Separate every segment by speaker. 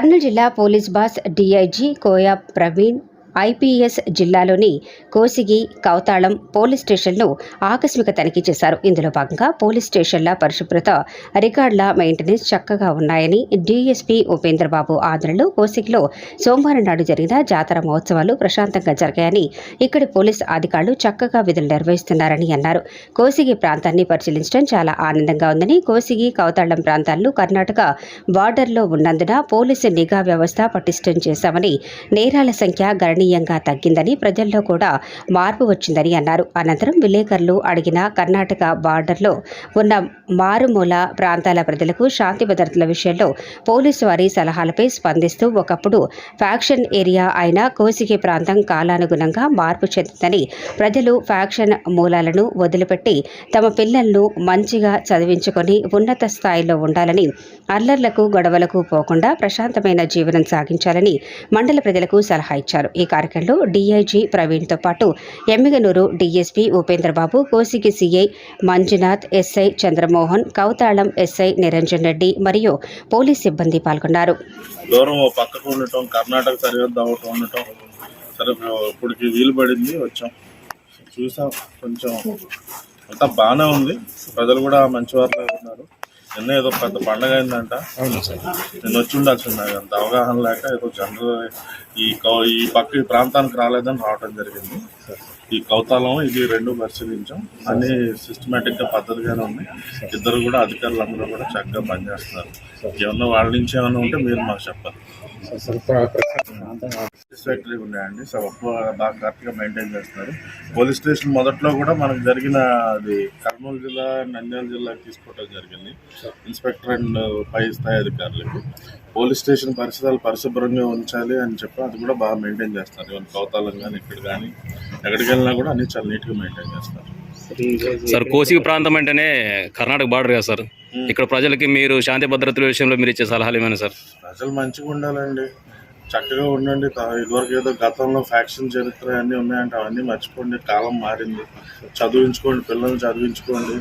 Speaker 1: కర్నూలు జిల్లా police boss DIG Koya Praveen IPS జిల్లాలోని Kosigi Kauthalam police స్టేషన్లో ఆకస్మిక తనిఖీ చేశారు. ఇందులో భాగంగా పోలీస్ స్టేషన్ల పరిశుభ్రత రికార్డుల మెయింటెనెన్స్ చక్కగా ఉన్నాయని డీఎస్పీ ఉపేంద్రబాబు ఆంధ్రలో కోసిగిలో సోమవారం నాడు జరిగిన జాతర మహోత్సవాలు ప్రశాంతంగా జరిగాయని ఇక్కడి పోలీస్ అధికారులు చక్కగా విధులు నిర్వహిస్తున్నారని అన్నారు. కోసిగి ప్రాంతాన్ని పరిశీలించడం చాలా ఆనందంగా ఉందని కోసిగి కౌతాళం ప్రాంతాల్లో కర్ణాటక బార్డర్లో ఉన్నందున పోలీసు నిఘా వ్యవస్థ పటిష్టం చేశామని నేరాల సంఖ్య గణనీయంగా తగ్గిందని ప్రజల్లో కూడా మార్పు వచ్చిందని అన్నారు. అనంతరం విలేకరులు అడిగిన కర్ణాటక బార్డర్లో ఉన్న మారుమూల ప్రాంతాల ప్రజలకు శాంతి భద్రతల విషయంలో పోలీసు వారి సలహాలపై స్పందిస్తూ ఒకప్పుడు ఫ్యాక్షన్ ఏరియా అయిన కోసిగి ప్రాంతం కాలానుగుణంగా మార్పు చెందిందని ప్రజలు ఫ్యాక్షన్ మూలాలను వదిలిపెట్టి తమ పిల్లలను మంచిగా చదివించుకొని ఉన్నత స్థాయిలో ఉండాలని అల్లర్లకు గొడవలకు పోకుండా ప్రశాంతమైన జీవనం సాగించాలని మండల ప్రజలకు సలహా ఇచ్చారు. ఈ కార్యక్రమంలో డీఐజీ ప్రవీణ్తో పాటు Emmiganur DSP Upendrababu Kosigi CI Manjunath SI Chandramohan Kauthalam SI Niranjan Reddy మరియు పోలీస్ సిబ్బంది పాల్గొన్నారు.
Speaker 2: దూరం పక్కకు ఉండటం కర్ణాటక సరిహద్దు అవ్వటం ఉండటం సరే ఇప్పటికి వీలు పడింది వచ్చాం. చూసాం కొంచెం అంతా బాగానే ఉంది. ప్రజలు కూడా మంచి వారిలో ఉన్నారు. నిన్న ఏదో పెద్ద పండగ అయిందంట. నేను వచ్చి ఉండాల్సింది అంత అవగాహన లేక ఏదో జనరల్ ఈ ఈ పక్క ఈ ప్రాంతానికి రాలేదని రావటం జరిగింది. ఈ కౌతాలం ఇది రెండు పరిశీలించాం. అన్ని సిస్టమేటిక్గా పద్ధతిగానే ఉంది. ఇద్దరు కూడా అధికారులు అందరూ కూడా చక్కగా పనిచేస్తున్నారు. ఏమన్నా వాళ్ళ నుంచి ఏమన్నా ఉంటే మీరు మాకు చెప్పాలి. సాటిస్ఫాక్టరీ ఉన్నాయండి. సో బాగా కరెక్ట్గా మెయింటైన్ చేస్తున్నారు. పోలీస్ స్టేషన్ మొదట్లో కూడా మనకు జరిగిన అది కర్నూలు జిల్లా నంద్యాల జిల్లాకి తీసుకోవడం జరిగింది. ఇన్స్పెక్టర్ అండ్ పై స్థాయి అధికారులకి. పోలీస్ స్టేషన్ పరిసరాలు పరిశుభ్రంగా ఉంచాలి అని చెప్పి అది కూడా బాగా మెయింటైన్ చేస్తారు ఇవన్నీ కౌతాలం కానీ ఇక్కడ కానీ ఎక్కడికి వెళ్ళినా కూడా అన్ని చాలా నీట్గా మెయింటైన్ చేస్తారు.
Speaker 3: సార్ కోసిగి ప్రాంతం అంటేనే కర్ణాటక బార్డర్ కదా సార్. ఇక్కడ ప్రజలకి మీరు శాంతి భద్రతల విషయంలో మీరు ఇచ్చే సలహాలు ఏమైనా సార్?
Speaker 2: ప్రజలు మంచిగా ఉండాలండి. చక్కగా ఉండండి. ఇదివరకు ఏదో గతంలో ఫ్యాక్షన్ చరిత్ర అన్నీ ఉన్నాయంటే అవన్నీ మర్చిపోండి. కాలం మారింది. చదివించుకోండి. పిల్లల్ని చదివించుకోండి.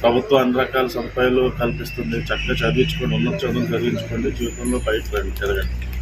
Speaker 2: ప్రభుత్వం అన్ని రకాల సదుపాయాలు కల్పిస్తుంది. చక్కగా చదివించుకోండి. ఉన్నత చదువులు చదివించుకోండి. జీవితంలో బయట రండి. తిరగండి.